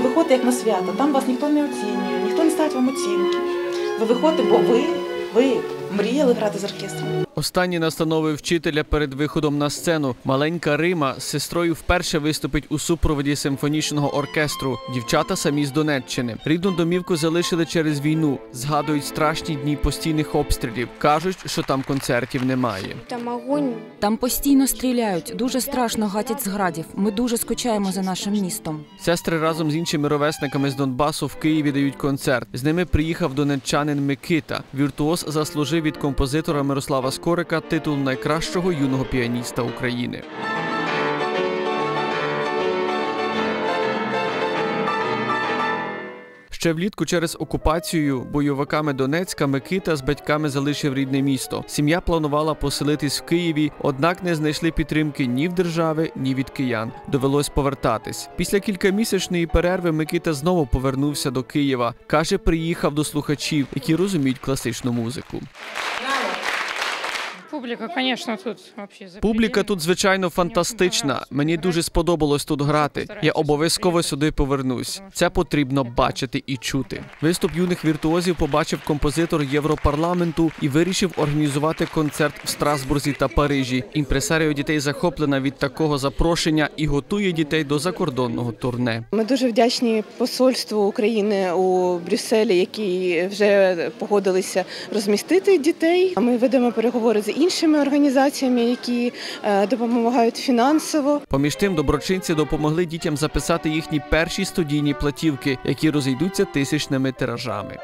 приходите як на свято, там вас ніхто не оцінює, ніхто не ставить вам оцінки. Ви виходите, бо ви, ви мріяли грати з оркестром. Останні настанови вчителя перед виходом на сцену. Маленька Рима з сестрою вперше виступить у супроводі симфонічного оркестру. Дівчата самі з Донеччини. Рідну домівку залишили через війну. Згадують страшні дні постійних обстрілів. кажуть, що там концертів немає. Там огонь. Там постійно стріляють, дуже страшно гатять з градів. Ми дуже скучаємо за нашим містом. Сестри разом з іншими ровесниками з Донбасу в Києві дають концерт. З ними приїхав донеччанин Микита. Віртуоз заслужив від композитора Мирослава Скорика титул найкращого юного піаніста України. Ще влітку через окупацію бойовиками Донецька Микита з батьками залишив рідне місто. Сім'я планувала поселитись в Києві, однак не знайшли підтримки ні в держави, ні від киян. Довелось повертатись. Після кількамісячної перерви Микита знову повернувся до Києва. каже, приїхав до слухачів, які розуміють класичну музику. Публика, конечно, тут вообще за Публіка тут звичайно фантастична. Мені дуже сподобалось тут грати. Я обов'язково сюди повернусь. Це потрібно бачити і чути. Виступ юних віртуозів побачив композитор Європарламенту і вирішив організувати концерт в Страсбурзі та Парижі. Імпресаріо дітей захоплена від такого запрошення і готує дітей до закордонного турне. Ми дуже вдячні посольству України у Брюсселі, які вже погодилися розмістити дітей. Ми ведемо переговори з іншими організаціями, які е, допомагають фінансово. Поміж тим, доброчинці допомогли дітям записати їхні перші студійні платівки, які розійдуться тисячними тиражами.